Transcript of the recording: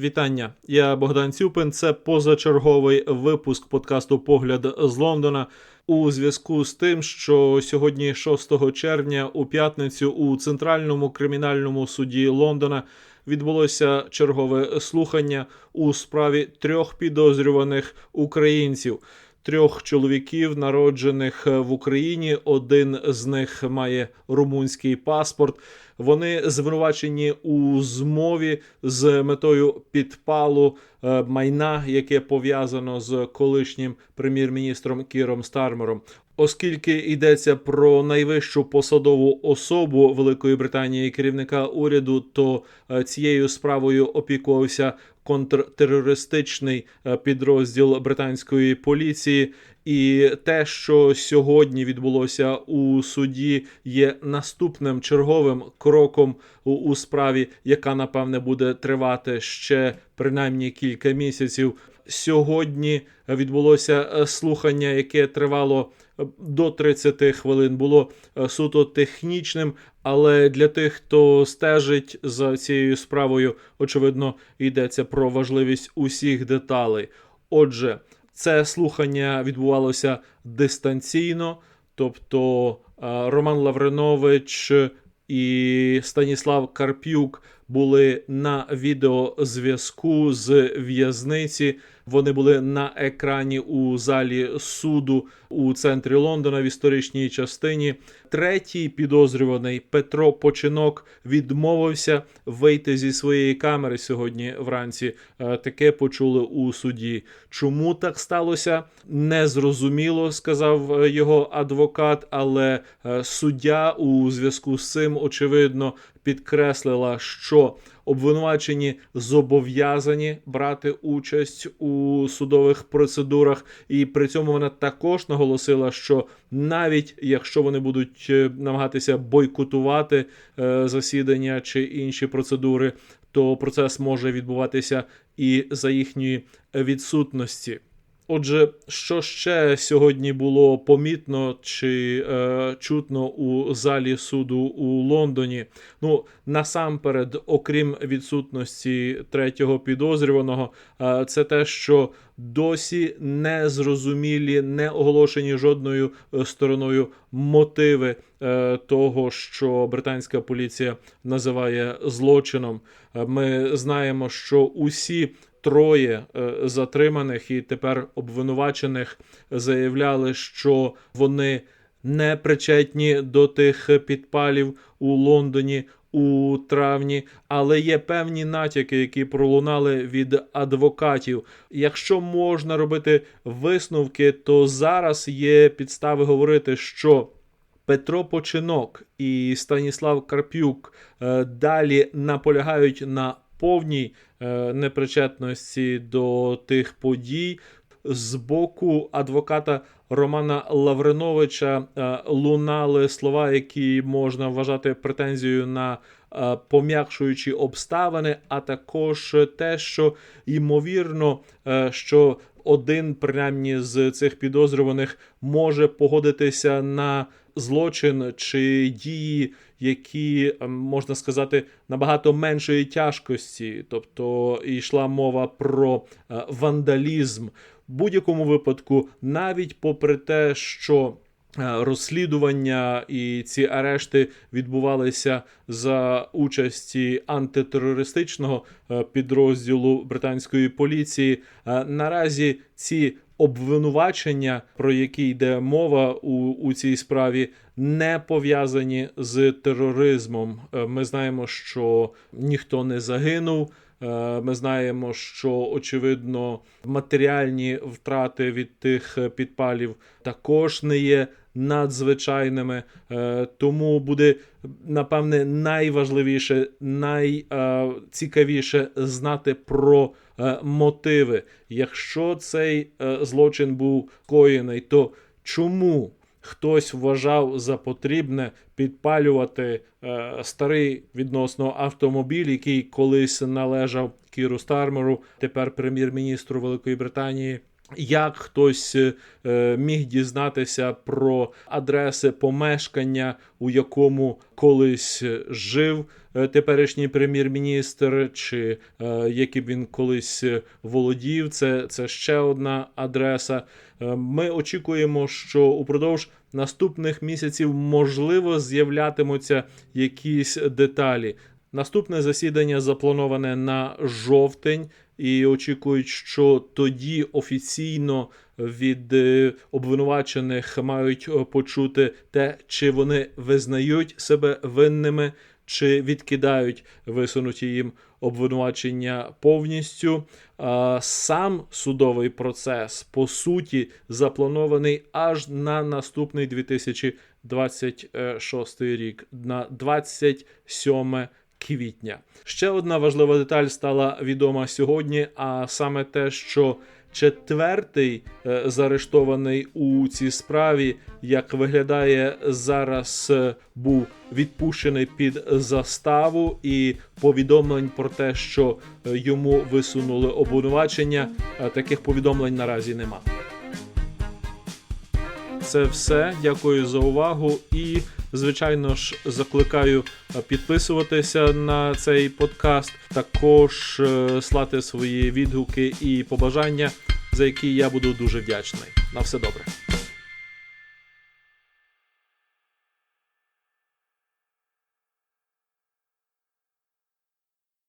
Вітання, я Богдан Цюпин. Це позачерговий випуск подкасту Погляд з Лондона. У зв'язку з тим, що сьогодні, 6 червня, у п'ятницю, у центральному кримінальному суді Лондона відбулося чергове слухання у справі трьох підозрюваних українців. Трьох чоловіків, народжених в Україні. Один з них має румунський паспорт. Вони звинувачені у змові з метою підпалу е, майна, яке пов'язано з колишнім прем'єр-міністром Кіром Стармером. Оскільки йдеться про найвищу посадову особу Великої Британії керівника уряду, то е, цією справою опікувався контртерористичний е, підрозділ британської поліції. І те, що сьогодні відбулося у суді, є наступним черговим кроком у, справі, яка напевне буде тривати ще принаймні кілька місяців. Сьогодні відбулося е, слухання, яке тривало е, до 30 хвилин. Було е, суто технічним, але для тих, хто стежить за цією справою, очевидно, йдеться про важливість усіх деталей. Отже, це слухання відбувалося дистанційно, тобто Роман Лавринович і Станіслав Карпюк були на відеозв'язку з в'язниці. Вони були на екрані у залі суду у центрі Лондона в історичній частині. Третій підозрюваний Петро Починок відмовився вийти зі своєї камери сьогодні вранці. Е, таке почули у суді. Чому так сталося? Незрозуміло, сказав е, його адвокат, але е, суддя у зв'язку з цим очевидно підкреслила, що обвинувачені зобов'язані брати участь у судових процедурах, і при цьому вона також наголосила, що навіть якщо вони будуть е, намагатися бойкотувати е, засідання чи інші процедури, то процес може відбуватися і за їхньої відсутності. Отже, що ще сьогодні було помітно чи е, чутно у залі суду у Лондоні? Ну насамперед, окрім відсутності третього підозрюваного, е, це те, що досі не зрозумілі, не оголошені жодною е, стороною мотиви е, того, що британська поліція називає злочином. Е, ми знаємо, що усі троє е, затриманих і тепер обвинувачених заявляли, що вони не причетні до тих підпалів у Лондоні. У травні, але є певні натяки, які пролунали від адвокатів. Якщо можна робити висновки, то зараз є підстави говорити, що Петро Починок і Станіслав Карпюк е, далі наполягають на повній е, непричетності до тих подій. З боку адвоката Романа Лавриновича е, лунали слова, які можна вважати претензією на е, пом'якшуючі обставини, а також те, що ймовірно, що один принаймні з цих підозрюваних може погодитися на злочин чи дії, які ем, можна сказати набагато меншої тяжкості, тобто йшла мова про е, вандалізм. В будь-якому випадку, навіть попри те, що е, Розслідування і ці арешти відбувалися за участі антитерористичного е, підрозділу британської поліції. Наразі ці обвинувачення, про які йде мова у, у цій справі, не пов'язані з тероризмом. Е, ми знаємо, що ніхто не загинув. Е, ми знаємо, що очевидно матеріальні втрати від тих підпалів також не є надзвичайними. Е, тому буде напевне найважливіше, найцікавіше знати про мотиви. Якщо цей злочин був коєний, то чому? Хтось вважав за потрібне підпалювати е, старий відносно автомобіль, який колись належав Кіру Стармеру, тепер прем'єр-міністру Великої Британії. Як хтось е, міг дізнатися про адреси помешкання, у якому колись жив е, теперішній прем'єр-міністр, чи е, яким він колись е, володів. Це, це ще одна адреса. Е, Ми очікуємо, що упродовж наступних місяців можливо з'являтимуться якісь деталі. Наступне засідання заплановане на жовтень, і очікують, що тоді офіційно від е, обвинувачених мають е, почути те, чи вони визнають себе винними, чи відкидають висунуті їм обвинувачення повністю. Сам судовий процес по суті запланований аж на наступний 2026 рік, на 27 квітня. Ще одна важлива деталь стала відома сьогодні, а саме те, що четвертий е, заарештований у цій справі, як виглядає зараз, е, був відпущений під заставу, і повідомлень про те, що е, йому висунули обвинувачення, таких повідомлень наразі нема. Це все. Дякую за увагу і, звичайно ж, закликаю е, підписуватися на цей подкаст, також е, слати свої відгуки і побажання, за які я буду дуже вдячний. На все добре.